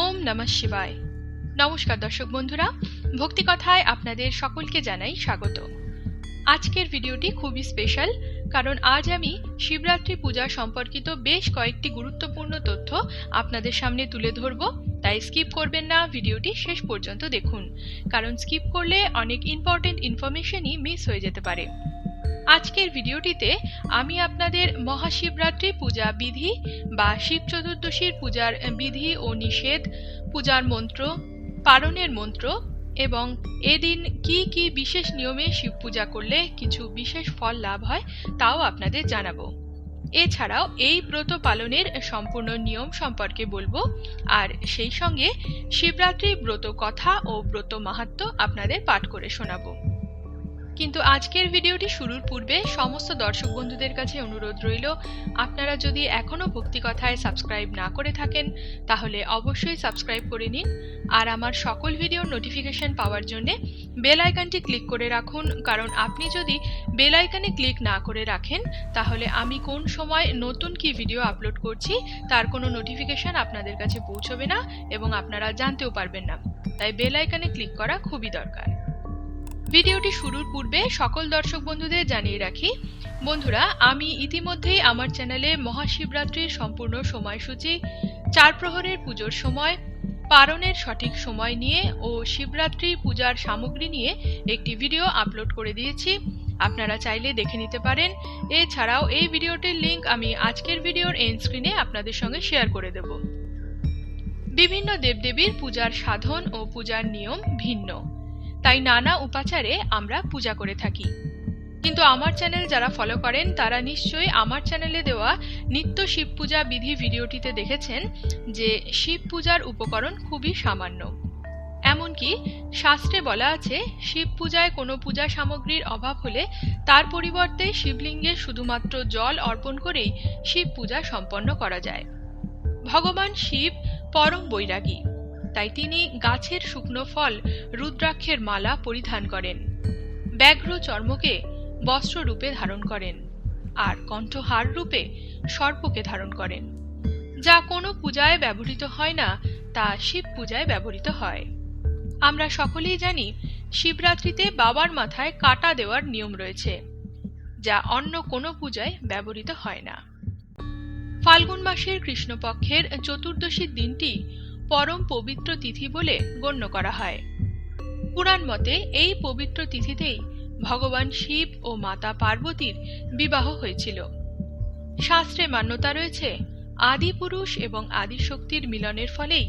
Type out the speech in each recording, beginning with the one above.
ওম নমঃ শিবায়। নমস্কার দর্শক বন্ধুরা, ভক্তি কথায় আপনাদের সকলকে জানাই স্বাগত। আজকের ভিডিওটি খুবই স্পেশাল, কারণ আজ আমি শিবরাত্রি পূজা সম্পর্কিত বেশ কয়েকটি গুরুত্বপূর্ণ তথ্য আপনাদের সামনে তুলে ধরব, তাই স্কিপ করবেন না, ভিডিওটি শেষ পর্যন্ত দেখুন। কারণ স্কিপ করলে অনেক ইম্পর্টেন্ট ইনফরমেশনই মিস হয়ে যেতে পারে। আজকের ভিডিওটিতে আমি আপনাদের মহাশিবরাত্রি পূজা বিধি বা শিব চতুর্দশীর পূজার বিধি ও নিষেধ, পূজার মন্ত্র, পারণের মন্ত্র এবং এদিন কি কি বিশেষ নিয়মে শিব পূজা করলে কিছু বিশেষ ফল লাভ হয় তাও আপনাদের জানাব। এছাড়াও এই ব্রত পালনের সম্পূর্ণ নিয়ম সম্পর্কে বলব। আর সেই সঙ্গে শিবরাত্রি ব্রত কথা ও ব্রত মাহাত্ম আপনাদের পাঠ করে শোনাবো। কিন্তু আজকের ভিডিওটি শুরুর পূর্বে সমস্ত দর্শক বন্ধুদের কাছে অনুরোধ রইল, আপনারা যদি এখনও ভক্তিকথায় সাবস্ক্রাইব না করে থাকেন, তাহলে অবশ্যই সাবস্ক্রাইব করে নিন আর আমার সকল ভিডিওর নোটিফিকেশন পাওয়ার জন্য বেল আইকনটি ক্লিক করে রাখুন। কারণ আপনি যদি বেল আইকনে ক্লিক না করে রাখেন, তাহলে আমি কোন সময় নতুন কি ভিডিও আপলোড করছি, তার কোনো নোটিফিকেশন আপনাদের কাছে পৌঁছবে না এবং আপনারা জানতেও পারবেন না। তাই বেল আইকনে ক্লিক করা খুবই দরকার। ভিডিওটি শুরুর পূর্বে সকল দর্শক বন্ধুদের জানিয়ে রাখি, বন্ধুরা, আমি ইতিমধ্যেই আমার চ্যানেলে মহাশিবরাত্রির সম্পূর্ণ সময়সূচি চার প্রহরের পুজোর সময়, পারণের সঠিক সময় নিয়ে ও শিবরাত্রি পূজার সামগ্রী নিয়ে একটি ভিডিও আপলোড করে দিয়েছি। আপনারা চাইলে দেখে নিতে পারেন। এছাড়াও এই ভিডিওটির লিংক আমি আজকের ভিডিওর এন্ড স্ক্রিনে আপনাদের সঙ্গে শেয়ার করে দেব। বিভিন্ন দেবদেবীর পূজার সাধন ও পূজার নিয়ম ভিন্ন। তাই নানা উপাচারে আমরা পূজা করে থাকি। কিন্তু আমার চ্যানেল যারা ফলো করেন, তারা নিশ্চয়ই আমার চ্যানেলে দেওয়া নিত্য শিব পূজা বিধি ভিডিওটিতে দেখেছেন যে শিব পূজার উপকরণ খুবই সামান্য। এমনকি শাস্ত্রে বলা আছে, শিব পূজায় কোনো পূজা সামগ্রীর অভাব হলে তার পরিবর্তে শিবলিঙ্গে শুধুমাত্র জল অর্পণ করেই শিব পূজা সম্পন্ন করা যায়। ভগবান শিব পরম বৈরাগী। তাই তিনি গাছের শুকনো ফল, রুদ্রাক্ষের মালা পরিধান করেন। ব্যাঘ্র চর্মকে বস্ত্র রূপে ধারণ করেন আর কণ্ঠহার রূপে সর্পকে ধারণ করেন। যা কোনো পূজায় ব্যবহৃত হয় না, তা শিব পূজায় ব্যবহৃত হয়। আমরা সকলেই জানি, শিবরাত্রিতে বাবার মাথায় কাটা দেওয়ার নিয়ম রয়েছে, যা অন্য কোনো পূজায় ব্যবহৃত হয় না। ফাল্গুন মাসের কৃষ্ণপক্ষের চতুর্দশীর দিনটি পরম পবিত্র তিথি বলে গণ্য করা হয়। পুরাণ মতে এই পবিত্র তিথিতেই ভগবান শিব ও মাতা পার্বতীর বিবাহ হয়েছিল। শাস্ত্রে মান্যতা রয়েছে আদি পুরুষ এবং আদি শক্তির মিলনের ফলেই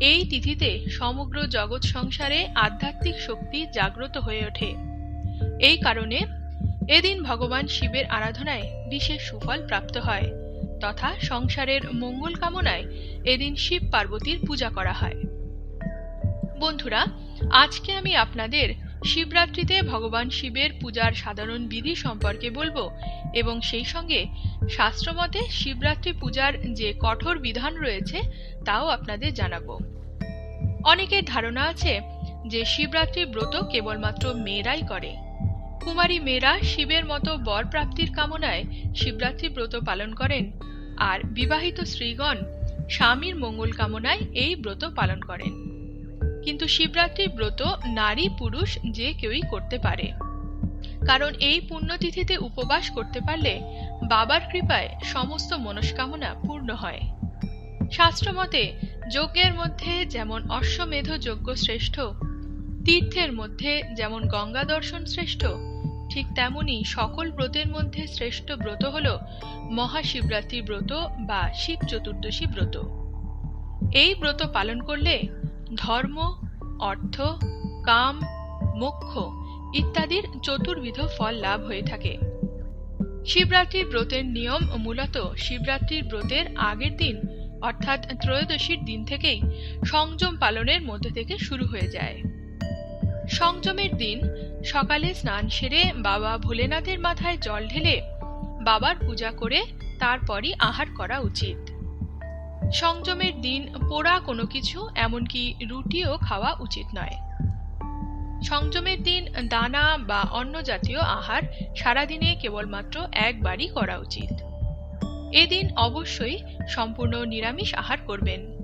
এই তিথিতে সমগ্র জগৎ সংসারে আধ্যাত্মিক শক্তি জাগ্রত হয়ে ওঠে। এই কারণে এদিন ভগবান শিবের আরাধনায় বিশেষ সুফল প্রাপ্ত হয়। তথা সংসারের মঙ্গল কামনায় এদিন শিব পার্বতীর পূজা করা হয়। বন্ধুরা, আজকে আমি আপনাদের শিবরাত্রিতে ভগবান শিবের পূজার সাধারণ বিধি সম্পর্কে বলব এবং সেই সঙ্গে শাস্ত্রমতে শিবরাত্রি পূজার যে কঠোর বিধান রয়েছে তাও আপনাদের জানাব। অনেকের ধারণা আছে যে শিবরাত্রি ব্রত কেবলমাত্র মেয়েরাই করে। কুমারী মেয়েরা শিবের মতো বর প্রাপ্তির কামনায় শিবরাত্রি ব্রত পালন করেন আর বিবাহিত স্ত্রীগণ স্বামীর মঙ্গল কামনায় এই ব্রত পালন করেন। কিন্তু শিবরাত্রি ব্রত নারী পুরুষ যে কেউই করতে পারে। কারণ এই পুণ্যতিথিতে উপবাস করতে পারলে বাবার কৃপায় সমস্ত মনস্কামনা পূর্ণ হয়। শাস্ত্রমতে যজ্ঞের মধ্যে যেমন অশ্বমেধ যজ্ঞ শ্রেষ্ঠ, তীর্থের মধ্যে যেমন গঙ্গা দর্শন শ্রেষ্ঠ ঠিক তেমনি সকল ব্রতের মধ্যে শ্রেষ্ঠ ব্রত হল মহাশিবরাত্রি ব্রত বা শিব চতুর্দশী ব্রত। এই ব্রত পালন করলে ধর্ম, অর্থ, কাম, মোক্ষ ইত্যাদির চতুর্বিধ ফল লাভ হয়ে থাকে। শিবরাত্রির ব্রতের নিয়ম মূলত শিবরাত্রির ব্রতের আগের দিন, অর্থাৎ ত্রয়োদশীর দিন থেকেই সংযম পালনের মধ্যে থেকে শুরু হয়ে যায়। সংযমের দিন সকালে স্নান সেরে বাবা ভোলেনাথের মাথায় জল ঢেলে বাবার পূজা করে তারপরই আহার করা উচিত। সংযমের দিন পোড়া কোনো কিছু, এমনকি রুটিও খাওয়া উচিত নয়। সংযমের দিন দানা বা অন্য জাতীয় আহার সারাদিনে কেবলমাত্র একবারই করা উচিত। এদিন অবশ্যই সম্পূর্ণ নিরামিষ আহার করবেন।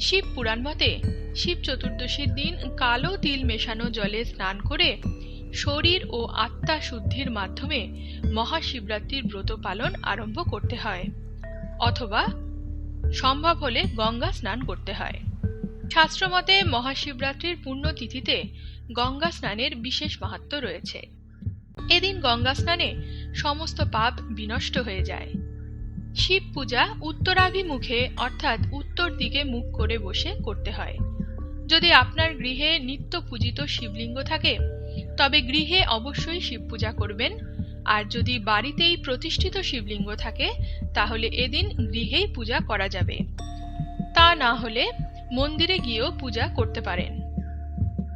শিব পুরাণ মতে, শিব চতুর্দশীর দিন কালো তিল মেশানো জলে স্নান করে শরীর ও আত্মা শুদ্ধির মাধ্যমে মহাশিবরাত্রির ব্রত পালন আরম্ভ করতে হয়। অথবা সম্ভব হলে গঙ্গা স্নান করতে হয়। শাস্ত্রমতে মহাশিবরাত্রির পুণ্যতিথিতে গঙ্গা স্নানের বিশেষ মাহাত্ম রয়েছে। এদিন গঙ্গা স্নানে সমস্ত পাপ বিনষ্ট হয়ে যায়। শিব পূজা উত্তরাভিমুখে অর্থাৎ উত্তর দিকে মুখ করে বসে করতে হয়। যদি আপনার গৃহে নিত্য পূজিত শিবলিঙ্গ থাকে, তবে গৃহে অবশ্যই শিব পূজা করবেন। আর যদি বাড়িতেই প্রতিষ্ঠিত শিবলিঙ্গ থাকে, তাহলে এদিন গৃহেই পূজা করা যাবে। তা না হলে মন্দিরে গিয়েও পূজা করতে পারেন।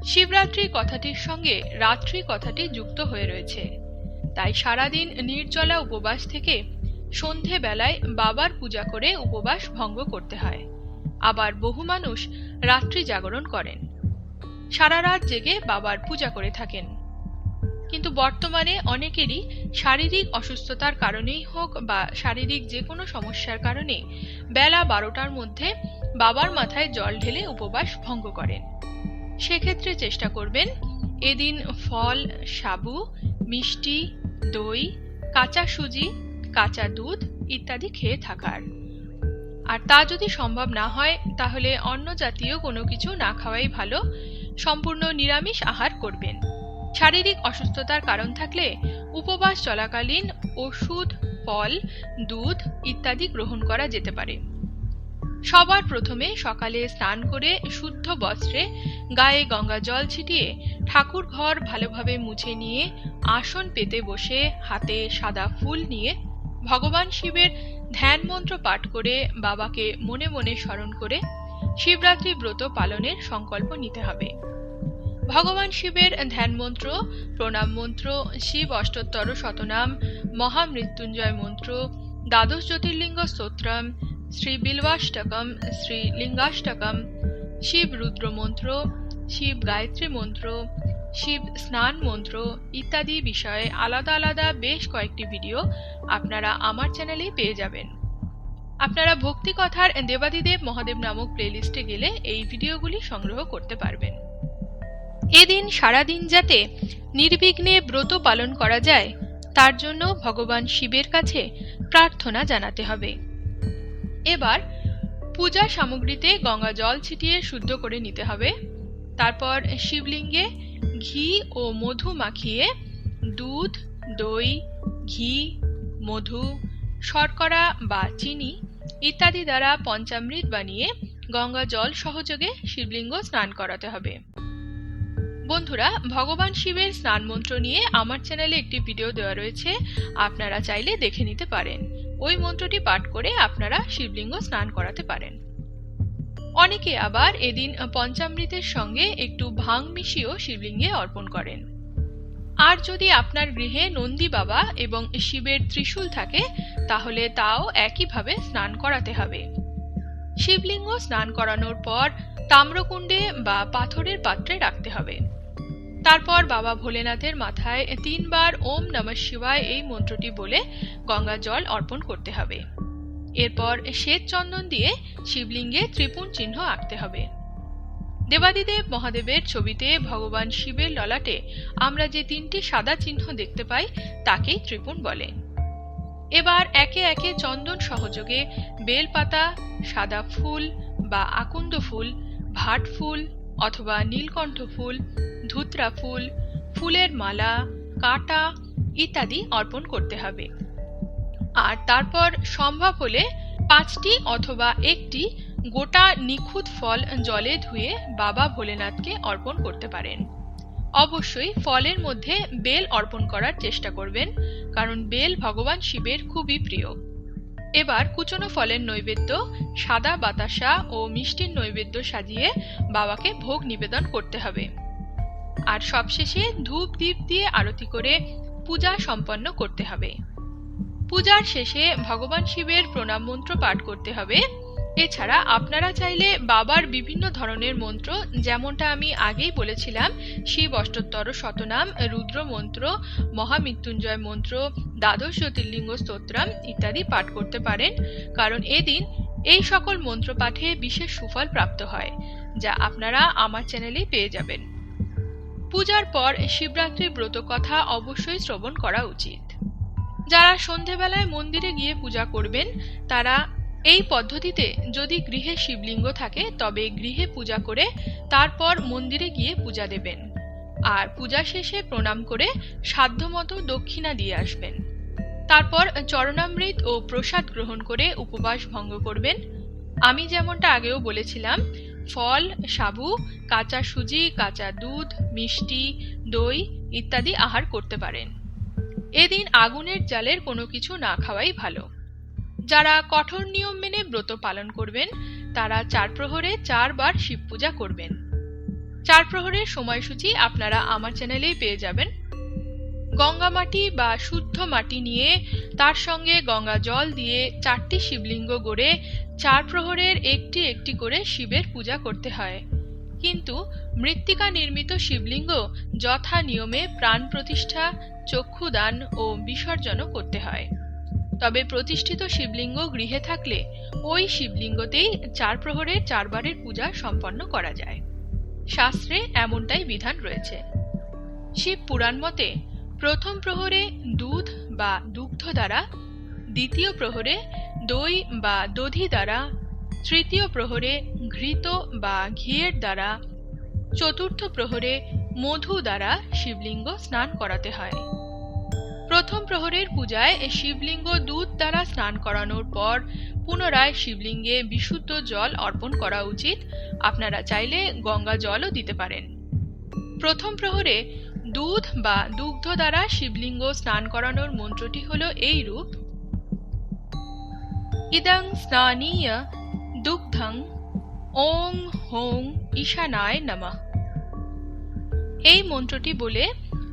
শিবরাত্রি কথাটির সঙ্গে রাত্রি কথাটি যুক্ত হয়ে রয়েছে। তাই সারাদিন নির্জলা উপবাস থেকে সন্ধে বেলায় বাবার পূজা করে উপবাস ভঙ্গ করতে হয়। আবার বহু মানুষ রাত্রি জাগরণ করেন। সারা রাত জেগে বাবার পূজা করে থাকেন। কিন্তু বর্তমানে অনেকেরই শারীরিক অসুস্থতার কারণেই হোক বা শারীরিক যে কোনো সমস্যার কারণে বেলা বারোটার মধ্যে বাবার মাথায় জল ঢেলে উপবাস ভঙ্গ করেন। সেক্ষেত্রে চেষ্টা করবেন এদিন ফল, সাবু, মিষ্টি, দই, কাঁচা সুজি কাঁচা দুধ ইত্যাদি খেয়ে থাকার। আর তা যদি সম্ভব না হয়, তাহলে অন্য জাতীয় কোনো কিছু না খাওয়াই ভালো। সম্পূর্ণ নিরামিষ আহার করবেন। শারীরিক অসুস্থতার কারণ থাকলে উপবাস চলাকালীন ওষুধ, ফল, দুধ ইত্যাদি গ্রহণ করা যেতে পারে। সবার প্রথমে সকালে স্নান করে শুদ্ধ বস্ত্রে গায়ে গঙ্গা জল ছিটিয়ে ঠাকুর ঘর ভালোভাবে মুছে নিয়ে আসন পেতে বসে হাতে সাদা ফুল নিয়ে ভগবান শিবের ধ্যান মন্ত্র পাঠ করে বাবাকে মনে মনে স্মরণ করে শিবরাত্রি ব্রত পালনের সংকল্প নিতে হবে। ভগবান শিবের ধ্যান মন্ত্র প্রণাম মন্ত্র, শিব অষ্টোত্তর শতনাম, মহামৃত্যুঞ্জয় মন্ত্র, দ্বাদশ জ্যোতির্লিঙ্গ স্তোত্রম, শ্রী বিলবাষ্টকম, শ্রী লিঙ্গাষ্টকম, শিব রুদ্র মন্ত্র, শিব গায়ত্রী মন্ত্র শিব স্নান মন্ত্র ইত্যাদি বিষয়ে আলাদা আলাদা বেশ কয়েকটি ভিডিও আপনারা আমার চ্যানেলে পেয়ে যাবেন। আপনারা ভক্তি কথার দেবাদিদেব মহাদেব নামক প্লেলিস্টে গেলে এই ভিডিওগুলি সংগ্রহ করতে পারবেন। এদিন সারাদিন যাতে নির্বিঘ্নে ব্রত পালন করা যায়, তার জন্য ভগবান শিবের কাছে প্রার্থনা জানাতে হবে। এবার পূজা সামগ্রীতে গঙ্গা জল ছিটিয়ে শুদ্ধ করে নিতে হবে। তারপর শিবলিঙ্গে ঘি ও মধু মাখিয়ে দুধ, দই, ঘি, মধু, শর্করা বা চিনি ইত্যাদি দ্বারা পঞ্চামৃত বানিয়ে গঙ্গা জল সহযোগে শিবলিঙ্গ স্নান করাতে হবে। বন্ধুরা, ভগবান শিবের স্নান মন্ত্র নিয়ে আমার চ্যানেলে একটি ভিডিও দেওয়া রয়েছে। আপনারা চাইলে দেখে নিতে পারেন। ওই মন্ত্রটি পাঠ করে আপনারা শিবলিঙ্গ স্নান করাতে পারেন। অনেকে আবার এদিন পঞ্চামৃতের সঙ্গে একটু ভাং মিশিয়েও শিবলিঙ্গে অর্পণ করেন। আর যদি আপনার গৃহে নন্দী বাবা এবং শিবের ত্রিশূল থাকে, তাহলে তাও একইভাবে স্নান করাতে হবে। শিবলিঙ্গ স্নান করানোর পর তাম্রকুণ্ডে বা পাথরের পাত্রে রাখতে হবে। তারপর বাবা ভোলেনাথের মাথায় তিনবার ওম নমঃ শিবায় এই মন্ত্রটি বলে গঙ্গা জল অর্পণ করতে হবে। এরপর শ্বেত চন্দন দিয়ে শিবলিঙ্গে ত্রিপুণ চিহ্ন আঁকতে হবে। দেবাদিদেব মহাদেবের ছবিতে ভগবান শিবের ললাটে আমরা যে তিনটি সাদা চিহ্ন দেখতে পাই, তাকেই ত্রিপুণ বলে। এবার একে একে চন্দন সহযোগে বেলপাতা, সাদা ফুল বা আকন্দ ফুল, ভাট ফুল অথবা নীলকণ্ঠ ফুল, ধুতরা ফুল, ফুলের মালা, কাটা ইত্যাদি অর্পণ করতে হবে। আর তারপর সম্ভব হলে পাঁচটি অথবা একটি গোটা নিখুঁত ফল জলে ধুয়ে বাবা ভোলেনাথকে অর্পণ করতে পারেন। অবশ্যই ফলের মধ্যে বেল অর্পণ করার চেষ্টা করবেন, কারণ বেল ভগবান শিবের খুবই প্রিয়। এবার কুচনো ফলের নৈবেদ্য, সাদা বাতাসা ও মিষ্টির নৈবেদ্য সাজিয়ে বাবাকে ভোগ নিবেদন করতে হবে। আর সবশেষে ধূপ দ্বীপ দিয়ে আরতি করে পূজা সম্পন্ন করতে হবে। পূজার শেষে ভগবান শিবের প্রণাম মন্ত্র পাঠ করতে হবে। এছাড়া আপনারা চাইলে বাবার বিভিন্ন ধরনের মন্ত্র, যেমনটা আমি আগেই বলেছিলাম, শিব অষ্টোত্তর শতনাম, রুদ্র মন্ত্র, মহামৃত্যুঞ্জয় মন্ত্র, দ্বাদশ জ্যোতির্লিঙ্গ স্তোত্রাম ইত্যাদি পাঠ করতে পারেন। কারণ এদিন এই সকল মন্ত্র পাঠে বিশেষ সুফল প্রাপ্ত হয়, যা আপনারা আমার চ্যানেলেই পেয়ে যাবেন। পূজার পর শিবরাত্রির ব্রত কথা অবশ্যই শ্রবণ করা উচিত। যারা সন্ধেবেলায় মন্দিরে গিয়ে পূজা করবেন, তারা এই পদ্ধতিতে যদি গৃহে শিবলিঙ্গ থাকে, তবে গৃহে পূজা করে তারপর মন্দিরে গিয়ে পূজা দেবেন। আর পূজা শেষে প্রণাম করে সাধ্যমতো দক্ষিণা দিয়ে আসবেন। তারপর চরণামৃত ও প্রসাদ গ্রহণ করে উপবাস ভঙ্গ করবেন। আমি যেমনটা আগেও বলেছিলাম, ফল, সাবু, কাঁচা সুজি, কাঁচা দুধ, মিষ্টি, দই ইত্যাদি আহার করতে পারেন। এদিন আগুনের জালের কোনো কিছু না খাওয়াই ভালো। যারা কঠোর নিয়ম মেনে ব্রত পালন করবেন, তারা চার প্রহরে চারবার শিব পূজা করবেন। চার প্রহরের সময়সূচি আপনারা আমার চ্যানেলেই পেয়ে যাবেন। গঙ্গা মাটি বা শুদ্ধ মাটি নিয়ে তার সঙ্গে গঙ্গা জল দিয়ে চারটি শিবলিঙ্গ গড়ে চার প্রহরের একটি একটি করে শিবের পূজা করতে হয়। কিন্তু মৃত্তিকা নির্মিত শিবলিঙ্গ যথা নিয়মে প্রাণ প্রতিষ্ঠা, চক্ষুদান ও বিসর্জনও করতে হয়। তবে প্রতিষ্ঠিত শিবলিঙ্গ গৃহে থাকলে ওই শিবলিঙ্গতেই চার প্রহরে চারবারের পূজা সম্পন্ন করা যায়। শাস্ত্রে এমনটাই বিধান রয়েছে। শিব পুরাণ মতে প্রথম প্রহরে দুধ বা দুগ্ধ দ্বারা, দ্বিতীয় প্রহরে দই বা দধি দ্বারা তৃতীয় প্রহরে ঘৃত বা ঘিয়ের দ্বারা, চতুর্থ প্রহরে মধু দ্বারা শিবলিঙ্গ স্নান করাতে হয়। প্রথম প্রহরের পূজায় শিবলিঙ্গ দুধ দ্বারা স্নান করানোর পর পুনরায় শিবলিঙ্গে বিশুদ্ধ জল অর্পণ করা উচিত। আপনারা চাইলে গঙ্গা জলও দিতে পারেন। প্রথম প্রহরে দুধ বা দুগ্ধ দ্বারা শিবলিঙ্গ স্নান করানোর মন্ত্রটি হল এই রূপ ইদং স্নানীয় দুগ্ধং ওং হোং ঈশানায় নমঃ। এই মন্ত্রটি বলে,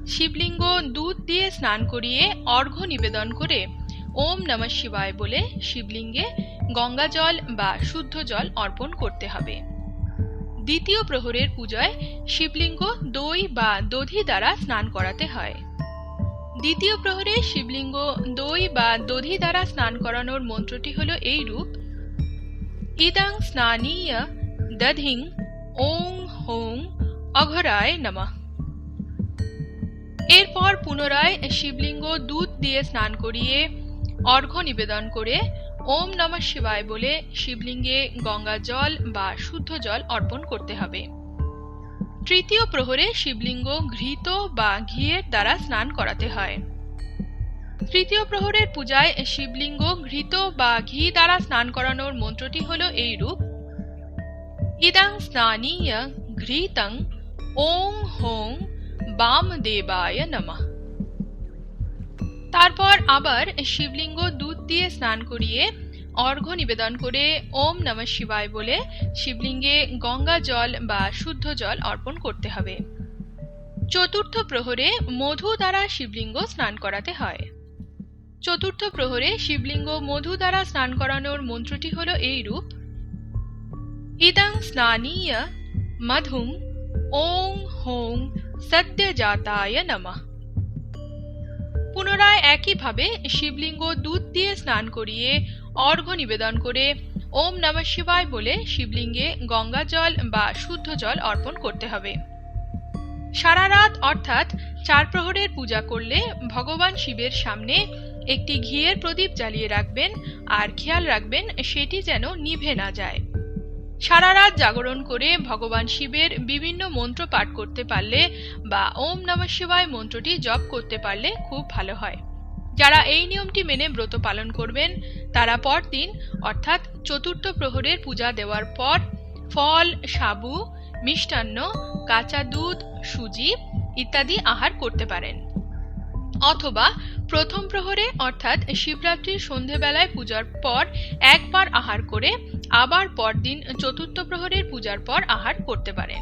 শিবলিঙ্গ দুধ দিয়ে স্নান করিয়ে অর্ঘ্য নিবেদন করে ওম নমঃ শিবায় বলে শিবলিঙ্গে গঙ্গা জল বা শুদ্ধ জল অর্পণ করতে হবে। দ্বিতীয় প্রহরের পূজায় শিবলিঙ্গ দই বা দধি দ্বারা স্নান করাতে হয়। দ্বিতীয় প্রহরে শিবলিঙ্গ দই বা দধি দ্বারা স্নান করানোর মন্ত্রটি হল এই রূপ ইদাং স্নানীয় দধিং ওং হোং অঘরায় নমঃ এরপর পুনরায় শিবলিঙ্গ দুধ দিয়ে স্নান করিয়ে অর্ঘ্য নিবেদন করে ওম নমঃ শিবায় বলে শিবলিঙ্গে গঙ্গা জল বা শুদ্ধ জল অর্পণ করতে হবে। তৃতীয় প্রহরে শিবলিঙ্গ ঘৃত বা ঘিয়ের দ্বারা স্নান করাতে হয়। তৃতীয় প্রহরের পূজায় শিবলিঙ্গ, ঘৃত বা ঘি দ্বারা স্নান করানোর মন্ত্রটি হল এই রূপ ইদাং স্নানীয় ঘৃতং ওং হোং বাম দেবায় নমঃ। তারপর আবার শিবলিঙ্গ দুধ দিয়ে স্নান করিয়ে অর্ঘ্য নিবেদন করে ওম নমঃ শিবায় বলে শিবলিঙ্গে গঙ্গা জল বা শুদ্ধ জল অর্পণ করতে হবে। চতুর্থ প্রহরে মধু দ্বারা শিবলিঙ্গ স্নান করাতে হয়। চতুর্থ প্রহরে শিবলিঙ্গ মধু দ্বারা স্নান করানোর মন্ত্রটি হল এই রূপ ইদং স্নানীয় মধুম ওং হোং সদ্যজাতায় নমঃ। পুনরায় একইভাবে শিবলিঙ্গ দুধ দিয়ে স্নান করিয়ে অর্ঘ্য নিবেদন করে ওম নমঃ শিবায় বলে শিবলিঙ্গে গঙ্গা জল বা শুদ্ধ জল অর্পণ করতে হবে। সারা রাত অর্থাৎ চার প্রহরের পূজা করলে ভগবান শিবের সামনে একটি ঘিয়ের প্রদীপ জ্বালিয়ে রাখবেন আর খেয়াল রাখবেন সেটি যেন নিভে না যায়। সারা রাত জাগরণ করে ভগবান শিবের বিভিন্ন মন্ত্র পাঠ করতে পারলে বা ওম নমঃ শিবায় মন্ত্রটি জপ করতে পারলে খুব ভালো হয়। যারা এই নিয়মটি মেনে ব্রত পালন করবেন, তারা পরদিন, অর্থাৎ চতুর্থ প্রহরের পূজা দেওয়ার পর, ফল, সাবু, মিষ্টান্ন, কাঁচা দুধ, সুজি ইত্যাদি আহার করতে পারেন। অথবা প্রথম প্রহরে, অর্থাৎ শিবরাত্রির সন্ধেবেলায় পূজার পর একবার আহার করে আবার পরদিন চতুর্থ প্রহরের পূজার পর আহার করতে পারেন।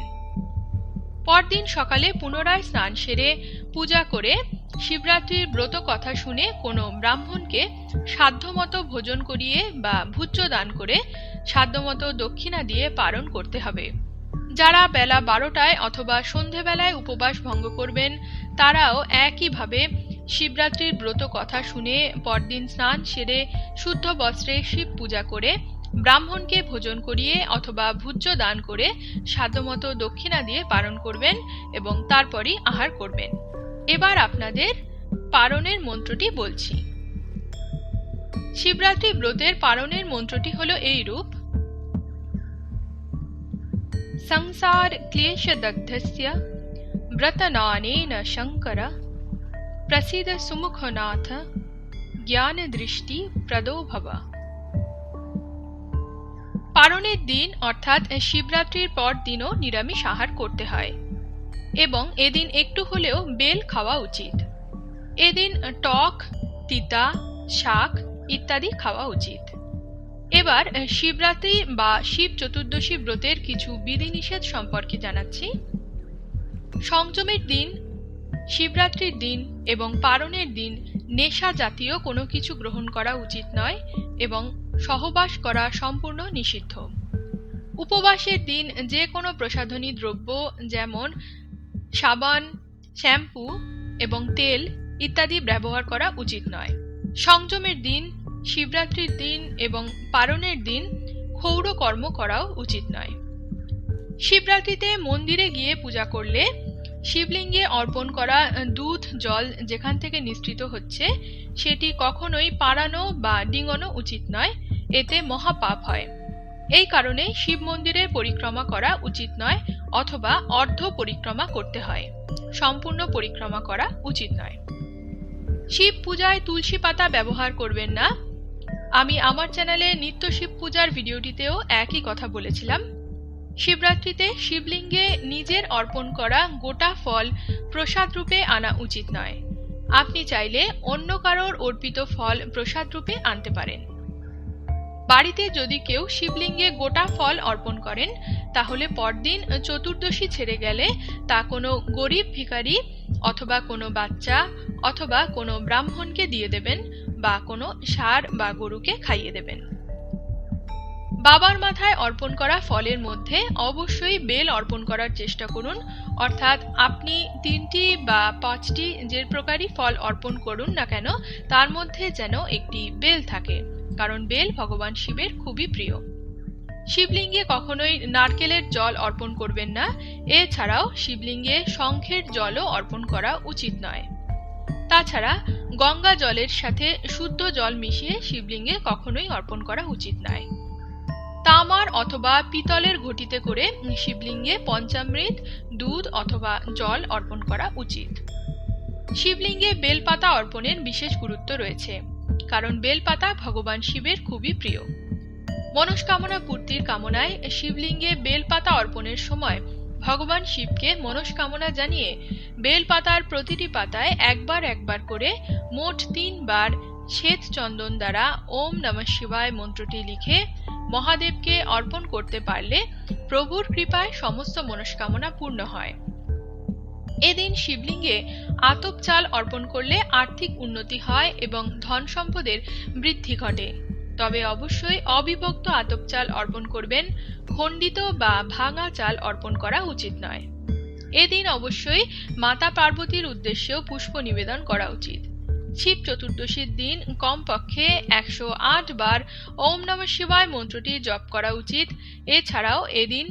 পরদিন সকালে পুনরায় স্নান সেরে পূজা করে শিবরাত্রির ব্রত কথা শুনে কোনো ব্রাহ্মণকে সাধ্যমতো ভোজন করিয়ে বা ভূজ্য দান করে সাধ্যমতো দক্ষিণা দিয়ে পালন করতে হবে। যারা বেলা বারোটায় অথবা সন্ধেবেলায় উপবাস ভঙ্গ করবেন, তারাও একইভাবে শিবরাত্রির ব্রত কথা শুনে পরদিন স্নান সেরে শুদ্ধ বস্ত্রে শিব পূজা করে ব্রাহ্মণকে ভোজন করিয়ে অথবা ভূজ্য দান করে সাধ্যমতো দক্ষিণা দিয়ে পালন করবেন এবং তারপরই আহার করবেন। এবার আপনাদের পারণের মন্ত্রটি বলছি। শিবরাত্রি ব্রতের পারণের মন্ত্রটি হল এই রূপ। সংসার ক্লেশদগ্ধস্য ব্রতনানেন শঙ্কর। প্রসিদ সুমুখনাথ জ্ঞান দৃষ্টি প্রদো ভব পালনের দিন অর্থাৎ শিবরাত্রির পর দিনও নিরামিষ আহার করতে হয় এবং এদিন একটু হলেও বেল খাওয়া উচিত। এদিন টক, তিতা, শাক ইত্যাদি খাওয়া উচিত। এবার শিবরাত্রি বা শিব চতুর্দশী ব্রতের কিছু বিধিনিষেধ সম্পর্কে জানাচ্ছি। সংযমের দিন শিবরাত্রির দিন এবং পারণের দিন নেশা জাতীয় কোনো কিছু গ্রহণ করা উচিত নয় এবং সহবাস করা সম্পূর্ণ নিষিদ্ধ। উপবাসের দিন যে কোনো প্রসাধনী দ্রব্য যেমন সাবান, শ্যাম্পু এবং তেল ইত্যাদি ব্যবহার করা উচিত নয়। সংযমের দিন, শিবরাত্রির দিন এবং পারণের দিন ক্ষৌর কর্ম করাও উচিত নয়। শিবরাত্রিতে মন্দিরে গিয়ে পূজা করলে শিবলিঙ্গে অর্পণ করা দুধ, জল যেখান থেকে নিঃসৃত হচ্ছে, সেটি কখনোই পাড়ানো বা ডিঙানো উচিত নয়। এতে মহাপাপ হয়। এই কারণে শিব মন্দিরের পরিক্রমা করা উচিত নয় অথবা অর্ধ পরিক্রমা করতে হয়। সম্পূর্ণ পরিক্রমা করা উচিত নয়। শিব পূজায় তুলসী পাতা ব্যবহার করবেন না। আমি আমার চ্যানেলে নিত্য শিব পূজার ভিডিওটিতেও একই কথা বলেছিলাম। শিবরাত্রিতে শিবলিঙ্গে নিজের অর্পণ করা গোটা ফল প্রসাদ রূপে আনা উচিত নয়। আপনি চাইলে অন্য কারোর অর্পিত ফল প্রসাদ রূপে আনতে পারেন। বাড়িতে যদি কেউ শিবলিঙ্গে গোটা ফল অর্পণ করেন, তাহলে পরদিন চতুর্দশী ছেড়ে গেলে তা কোনো গরিব ভিখারি অথবা কোনো বাচ্চা অথবা কোনো ব্রাহ্মণকে দিয়ে দেবেন বা কোনো ষাঁড় বা গরুকে খাইয়ে দেবেন। বাবার মাথায় অর্পণ করা ফলের মধ্যে অবশ্যই বেল অর্পণ করার চেষ্টা করুন। অর্থাৎ আপনি তিনটি বা পাঁচটি যে প্রকারই ফল অর্পণ করুন না কেন, তার মধ্যে যেন একটি বেল থাকে। কারণ বেল ভগবান শিবের খুবই প্রিয়। শিবলিঙ্গে কখনোই নারকেলের জল অর্পণ করবেন না। এছাড়াও শিবলিঙ্গে শঙ্খের জলও অর্পণ করা উচিত নয়। তাছাড়া গঙ্গা জলের সাথে শুদ্ধ জল মিশিয়ে শিবলিঙ্গে কখনোই অর্পণ করা উচিত নয়। তামার অথবা পিতলের ঘটিতে করে শিবলিঙ্গে পঞ্চামৃত, দুধ অথবা জল অর্পণ করা উচিত। শিবলিঙ্গে বেলপাতা অর্পণের বিশেষ গুরুত্ব রয়েছে, কারণ বেলপাতা ভগবান শিবের খুবই প্রিয়। মনস্কামনা পূর্তির কামনায় শিবলিঙ্গে বেলপাতা অর্পণের সময় ভগবান শিবকে মনস্কামনা জানিয়ে বেলপাতার প্রতিটি পাতায় একবার একবার করে মোট তিনবার শ্বেত চন্দন দ্বারা ওম নম শিবায় মন্ত্রটি লিখে মহাদেবকে অর্পণ করতে পারলে প্রভুর কৃপায় সমস্ত মনস্কামনা পূর্ণ হয়। এদিন শিবলিঙ্গে আতপ চাল অর্পণ করলে আর্থিক উন্নতি হয় এবং ধন সম্পদের বৃদ্ধি ঘটে। তবে অবশ্যই অবিভক্ত আতপ চাল অর্পণ করবেন, খণ্ডিত বা ভাঙা চাল অর্পণ করা উচিত নয়। এদিন অবশ্যই মাতা পার্বতীর উদ্দেশ্যেও পুষ্প নিবেদন করা উচিত। শিব চতুর্দশীর দিন কমপক্ষে একশো আট বার ওম নম শিবায় মন্ত্রটি জপ করা উচিত। এছাড়াও এদিন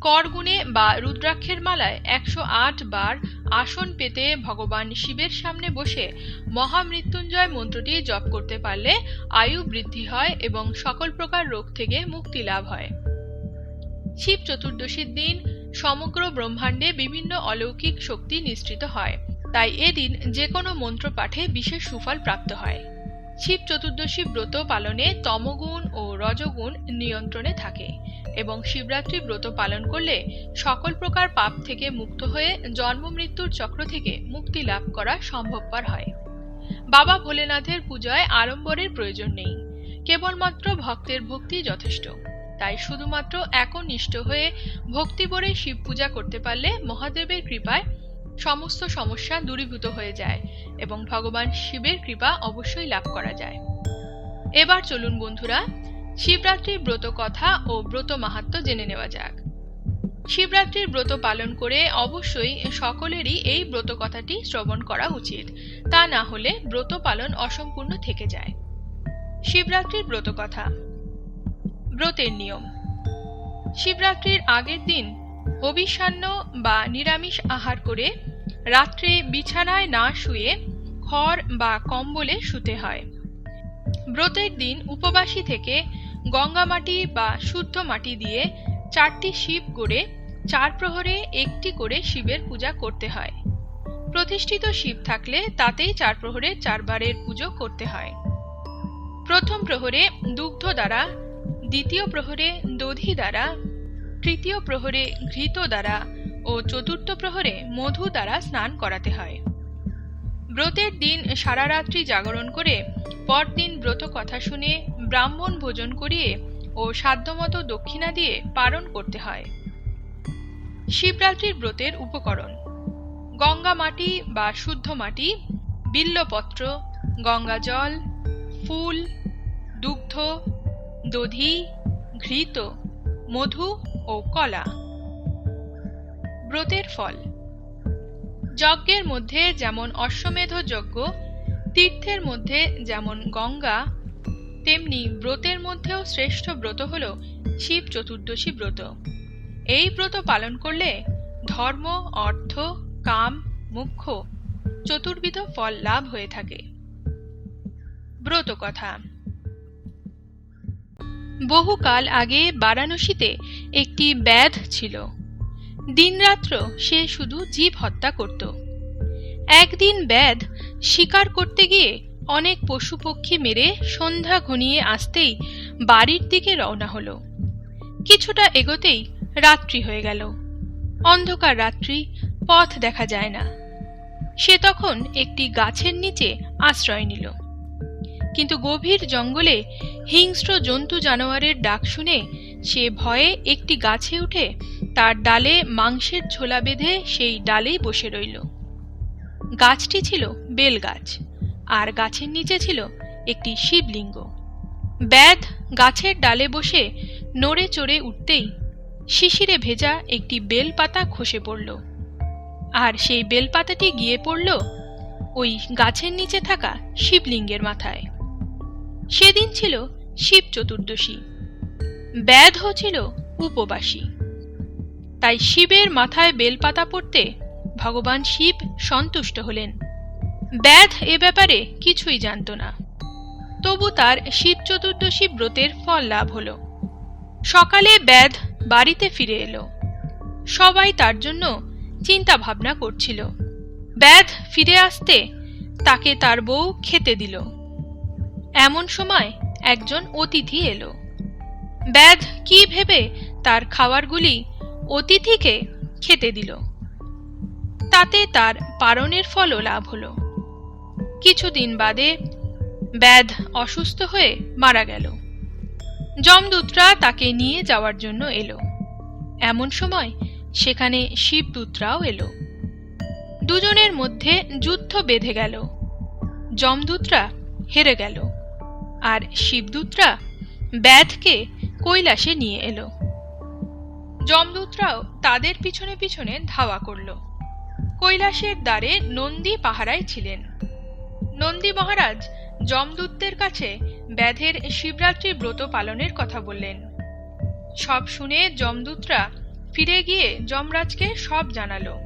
করগুণে বা রুদ্রাক্ষের মালায় একশো আট বার আসন পেতে ভগবান শিবের সামনে বসে মহামৃত্যুঞ্জয় মন্ত্রটি জপ করতে পারলে আয়ু বৃদ্ধি হয় এবং সকল প্রকার রোগ থেকে মুক্তি লাভ হয়। শিব চতুর্দশীর দিন সমগ্র ব্রহ্মাণ্ডে বিভিন্ন অলৌকিক শক্তি নিশ্চিত হয়। তাই এদিন যে কোনো মন্ত্র পাঠে বিশেষ সুফল প্রাপ্ত হয়। শিব চতুর্দশী ব্রত পালনে তমগুণ ও রজগুণ নিয়ন্ত্রণে থাকে এবং শিবরাত্রি ব্রত পালন করলে সকল প্রকার পাপ থেকে মুক্ত হয়ে জন্ম মৃত্যুর চক্র থেকে মুক্তি লাভ করা সম্ভবপর হয়। বাবা ভোলেনাথের পূজায় আড়ম্বরের প্রয়োজন নেই, কেবলমাত্র ভক্তের ভক্তি যথেষ্ট। তাই শুধুমাত্র একনিষ্ঠ হয়ে ভক্তি ভরে শিব পূজা করতে পারলে মহাদেবের কৃপায় সমস্ত সমস্যা দূরীভূত হয়ে যায় এবং ভগবান শিবের কৃপা অবশ্যই লাভ করা যায়। এবার চলুন বন্ধুরা, শিবরাত্রির ব্রত কথা ও ব্রত মাহাত্ম জেনে নেওয়া যাক। শিবরাত্রির ব্রত পালন করে অবশ্যই সকলেরই এই ব্রত কথাটি শ্রবণ করা উচিত। তা না হলে ব্রত পালন অসম্পূর্ণ থেকে যায়। শিবরাত্রির ব্রত কথা। ব্রতের নিয়ম। শিবরাত্রির আগের দিন অবিষান্ন বা নিরামিষ আহার করে রাত্রে বিছানায় না শুয়ে খড় বা কম্বলে শুতে হয়। ব্রতের দিন উপবাসী থেকে গঙ্গা মাটি বা শুদ্ধ মাটি দিয়ে চারটি শিব করে চার প্রহরে একটি করে শিবের পূজা করতে হয়। প্রতিষ্ঠিত শিব থাকলে তাতেই চার প্রহরে চারবারের পুজো করতে হয়। প্রথম প্রহরে দুগ্ধ দ্বারা, দ্বিতীয় প্রহরে দধি দ্বারা তৃতীয় প্রহরে ঘৃত দ্বারা ও চতুর্থ প্রহরে মধু দ্বারা স্নান করাতে হয়। ব্রতের দিন সারা রাত্রি জাগরণ করে পরদিন ব্রত কথা শুনে ব্রাহ্মণ ভোজন করিয়ে ও সাধ্যমতো দক্ষিণা দিয়ে পালন করতে হয়। শিবরাত্রির ব্রতের উপকরণ। গঙ্গা মাটি বা শুদ্ধ মাটি, বিল্লপত্র, গঙ্গা জল, ফুল, দুগ্ধ, দধি, ঘৃত, মধু ও কলা। ব্রতের ফল। যজ্ঞের মধ্যে যেমন অশ্বমেধ যজ্ঞ, তীর্থের মধ্যে যেমন গঙ্গা, তেমনি ব্রতের মধ্যেও শ্রেষ্ঠ ব্রত হল শিব চতুর্দশী ব্রত। এই ব্রত পালন করলে ধর্ম, অর্থ, কাম, মুখ্য, চতুর্বিধ ফল লাভ হয়ে থাকে। ব্রত কথা। বহুকাল আগে বারাণসীতে একটি ব্যাধ ছিল। দিনরাত্র সে শুধু জীব হত্যা করত। একদিন ব্যাধ শিকার করতে গিয়ে অনেক পশু পক্ষী মেরে সন্ধ্যা ঘনিয়ে আসতেই বাড়ির দিকে রওনা হলো। কিছুটা এগোতেই রাত্রি হয়ে গেল। অন্ধকার রাত্রি, পথ দেখা যায় না। সে তখন একটি গাছের নিচে আশ্রয় নিল। কিন্তু গভীর জঙ্গলে হিংস্র জন্তু জানোয়ারের ডাক শুনে সে ভয়ে একটি গাছে উঠে তার ডালে মাংসের ঝোলা বেঁধে সেই ডালেই বসে রইল। গাছটি ছিল বেল গাছ, আর গাছের নিচে ছিল একটি শিবলিঙ্গ। ব্যাধ গাছের ডালে বসে নড়ে চড়ে উঠতেই শিশিরে ভেজা একটি বেলপাতা খসে পড়ল। আর সেই বেলপাতাটি গিয়ে পড়ল ওই গাছের নিচে থাকা শিবলিঙ্গের মাথায়। সেদিন ছিল শিব চতুর্দশী। ব্যাধ ছিল উপবাসী। তাই শিবের মাথায় বেলপাতা পড়তে ভগবান শিব সন্তুষ্ট হলেন। ব্যাধ এ ব্যাপারে কিছুই জানত না। তবু তার শিব চতুর্দশী ব্রতের ফল লাভ হল। সকালে ব্যাধ বাড়িতে ফিরে এলো। সবাই তার জন্য চিন্তা ভাবনা করছিল। ব্যাধ ফিরে আসতে তাকে তার বউ খেতে দিল। এমন সময় একজন অতিথি এলো। ব্যাধ, কি ভেবে তার খাবারগুলি অতিথিকে খেতে দিল। তাতে তার পারণের ফলও লাভ হলো। কিছুদিন বাদে ব্যাধ অসুস্থ হয়ে মারা গেল। যমদূতরা তাকে নিয়ে যাওয়ার জন্য এলো। এমন সময় সেখানে শিবদূতরাও এলো। দুজনের মধ্যে যুদ্ধ বেঁধে গেল। যমদূতরা হেরে গেল। আর শিবদূতরা ব্যাধকে কৈলাসে নিয়ে এলো। যমদূতরাও তাদের পিছনে পিছনে ধাওয়া করল। কৈলাসের দ্বারে নন্দী পাহারায় ছিলেন। নন্দী মহারাজ যমদূতদের কাছে ব্যাধের শিবরাত্রি ব্রত পালনের কথা বললেন। সব শুনে যমদূতরা ফিরে গিয়ে যমরাজকে সব জানালো।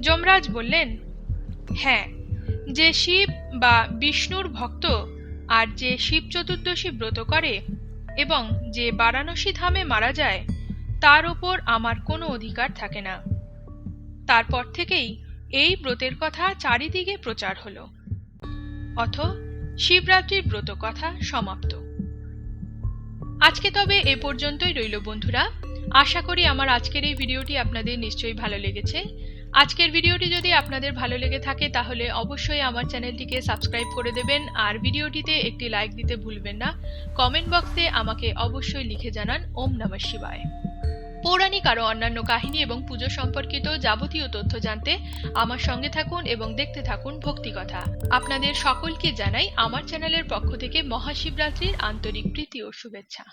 যমরাজ বললেন হ্যাঁ যে শিব বা বিষ্ণুর ভক্ত আর যে শিব চতুর্দশী ব্রত করে এবং যে বারাণসী ধামে মারা যায়, তার ওপর আমার কোনো অধিকার থাকে না। তারপর থেকেই এই ব্রতের কথা চারিদিকে প্রচার হলো। অথ শিবরাত্রির ব্রত কথা সমাপ্ত। আজকে তবে এ পর্যন্তই রইল বন্ধুরা। আশা করি আমার আজকের এই ভিডিওটি আপনাদের নিশ্চয়ই ভালো লেগেছে। আজকের ভিডিওটি যদি আপনাদের ভালো লেগে থাকে, তাহলে অবশ্যই আমার চ্যানেলটিকে সাবস্ক্রাইব করে দেবেন, আর ভিডিওটিতে একটি লাইক দিতে ভুলবেন না। কমেন্ট বক্সে আমাকে অবশ্যই লিখে জানান। ওম নমঃ শিবায়। পৌরাণিক আরও অন্যান্য কাহিনী এবং পুজো সম্পর্কিত যাবতীয় তথ্য জানতে আমার সঙ্গে থাকুন এবং দেখতে থাকুন ভক্তি কথা। আপনাদের সকলকে জানাই আমার চ্যানেলের পক্ষ থেকে মহাশিবরাত্রির আন্তরিক প্রীতি ও শুভেচ্ছা।